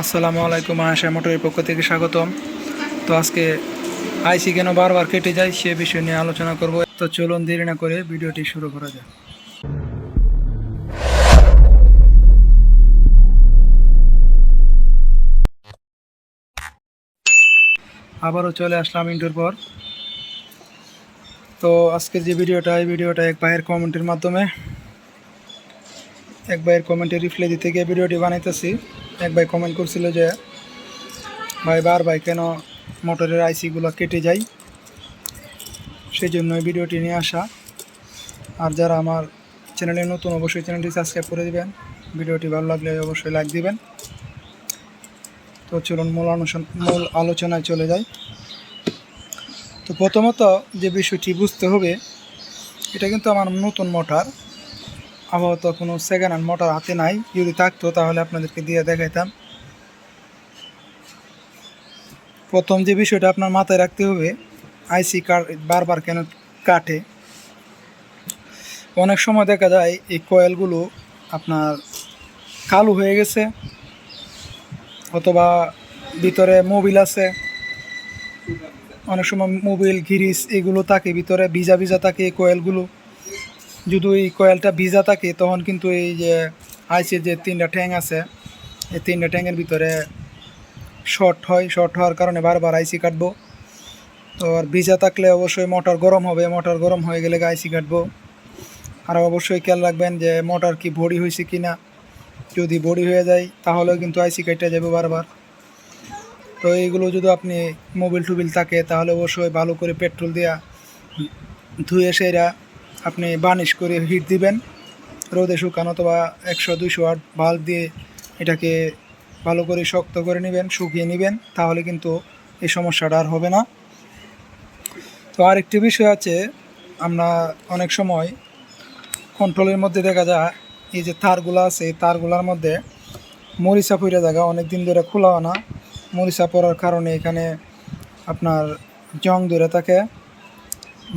আসসালামু আলাইকুম আয়সা মোটরের পক্ষ থেকে স্বাগতম। তো আজকে আইসি কেন বারবার কেটে যায় সে বিষয় নিয়ে আলোচনা করব। তো চলুন দেরি না করে ভিডিওটি শুরু করা যাক। আবারও চলে আসলাম ইন্টুর পর। তো আজকের যে ভিডিওটা, এই ভিডিওটা এক ভাইয়ের কমেন্টের মাধ্যমে। এক ভাইয়ের কমেন্টে রিপ্লাই দিতে গিয়ে ভিডিওটি বানাইতেছি। এক ভাই কমেন্ট করছিল যে, ভাই, বার ভাই, কেন মোটরের আইসিগুলো কেটে যায়? সেই জন্য ভিডিওটি নিয়ে আসা। আর যারা আমার চ্যানেলে নতুন, অবশ্যই চ্যানেলটি সাবস্ক্রাইব করে দিবেন। ভিডিওটি ভালো লাগলে অবশ্যই লাইক দিবেন। তো চলুন মূল মূল আলোচনায় চলে যাই। তো প্রথমত যে বিষয়টি বুঝতে হবে, এটা কিন্তু আমার নতুন মোটর। আপাতত কোনো সেকেন্ড হ্যান্ড মোটর হাতে নাই। যদি থাকতো তাহলে আপনাদেরকে দিয়ে দেখাইতাম। প্রথম যে বিষয়টা আপনার মাথায় রাখতে হবে আইসি কার্ড বারবার কেন কাটে? অনেক সময় দেখা যায় এই কয়েলগুলো আপনার কালো হয়ে গেছে, অথবা ভিতরে মোবিল আছে। অনেক সময় মোবিল গিরিস, এগুলো থাকে, ভিতরে ভিজা ভিজা থাকে এই কয়েলগুলো যদি এই কয়েলটা ভিজা থাকে, তখন কিন্তু এই যে আইসির যে তিনটা ট্যাং আছে, এই তিনটা ট্যাঙের ভিতরে শর্ট হয়। শর্ট হওয়ার কারণে বারবার আইসি কাটবো। তো আর ভিজা থাকলে অবশ্যই মোটর গরম হবে। মোটর গরম হয়ে গেলে আইসি কাটবো। আর অবশ্যই খেয়াল রাখবেন যে মোটর কি ভরি হয়েছে কি না যদি বড়ি হয়ে যায়, তাহলেও কিন্তু আইসি কেটে যাবে বারবার। তো এইগুলো যদি আপনি মোবিল টুবিল থাকে, তাহলে অবশ্যই ভালো করে পেট্রোল দিয়া ধুয়ে সেরা আপনি বার্নিশ করে হিট দিবেন, রোদে শুকানো অথবা একশো, দুইশো আট বাল্ব দিয়ে এটাকে ভালো করে শক্ত করে নেবেন, শুকিয়ে নেবেন, তাহলে কিন্তু এই সমস্যাটা আর হবে না। তো আরেকটি বিষয় আছে, আমরা অনেক সময় কন্ট্রোলের মধ্যে দেখা যায়, এই যে তারগুলো আছে, এই তারগুলোর মধ্যে মরিচা পড়ে জায়গা অনেক দিন ধরে খোলা না। মরিচা পড়ার কারণে এখানে আপনার জং ধরে থাকে।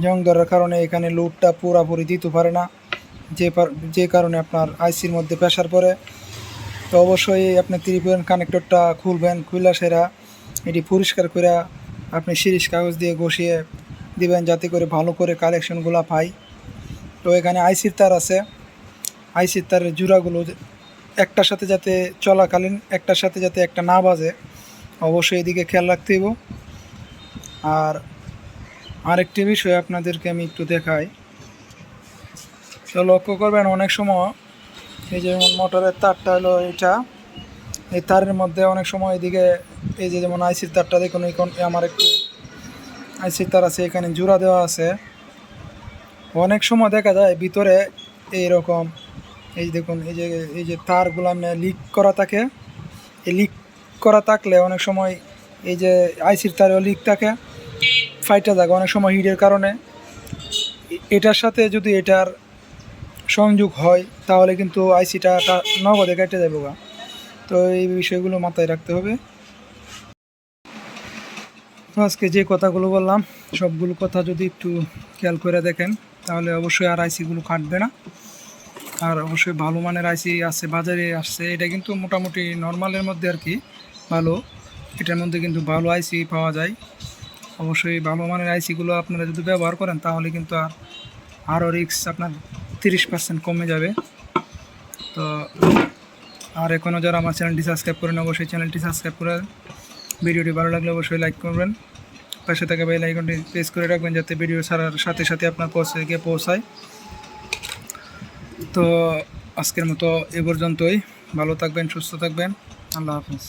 জং ধরার কারণে এখানে লোডটা পুরাপুরি দিতে পারে না। যে যে কারণে আপনার আইসির মধ্যে প্রেশার পড়ে। তো অবশ্যই আপনি থ্রি কানেক্টরটা খুলবেন খুললা সেরা। এটি পরিষ্কার করে আপনি সিরিজ কাগজ দিয়ে ঘষিয়ে দিবেন যাতে করে ভালো করে কালেকশনগুলো পাই। তো এখানে আইসির তার আছে। আইসির তারের জোড়াগুলো একটার সাথে যাতে চলাকালীন, একটার সাথে যাতে একটা না বাজে, অবশ্যই এদিকে খেয়াল রাখতে হইব। আর আরেকটি বিষয় আপনাদেরকে আমি একটু দেখাই। তো লক্ষ্য করবেন, অনেক সময় এই যে মোটরের তারটা হলো এটা, এই তারের মধ্যে অনেক সময় এদিকে এই যে যেমন আইসির তারটা দেখুন এখন আমার একটি আইসির তার আছে, এখানে জোড়া দেওয়া আছে। অনেক সময় দেখা যায় ভিতরে এই যে দেখুন, এই যে এই যে তারগুলো লিক করা থাকে। এই লিক করা থাকলে অনেক সময় এই যে আইসির তারেও লিক থাকে। ফাইটা থাকে অনেক সময় হিটের কারণে। এটার সাথে যদি এটার সংযোগ হয়, তাহলে কিন্তু আইসিটা নগদে কেটে যাবে গা। তো এই বিষয়গুলো মাথায় রাখতে হবে। তো আজকে যে কথাগুলো বললাম, সবগুলো কথা যদি একটু খেয়াল করে দেখেন, তাহলে অবশ্যই আর আইসিগুলো কাটবে না। আর অবশ্যই ভালো মানের আইসি আছে, বাজারে আসছে, এটা কিন্তু মোটামুটি নর্মালের মধ্যে আর কি, ভালো। এটার মধ্যে কিন্তু ভালো আইসি পাওয়া যায়। অবশ্যই ভালো মানের আইসিগুলো আপনারা যদি ব্যবহার করেন, তাহলে কিন্তু আর, আরও রিক্স আপনার তিরিশ পার্সেন্ট কমে যাবে। তো আর এখনও যারা আমার চ্যানেলটি সাবস্ক্রাইব করেন, অবশ্যই চ্যানেলটি সাবস্ক্রাইব করে ভিডিওটি ভালো লাগলে অবশ্যই লাইক করবেন। পাশে থাকা বেল আইকনটি প্রেস করে রাখবেন, যাতে ভিডিও ছাড়ার সাথে সাথে আপনার পৌঁছে গিয়ে পৌঁছায়। তো আজকের মতো এ পর্যন্তই। ভালো থাকবেন, সুস্থ থাকবেন। আল্লাহ হাফিজ।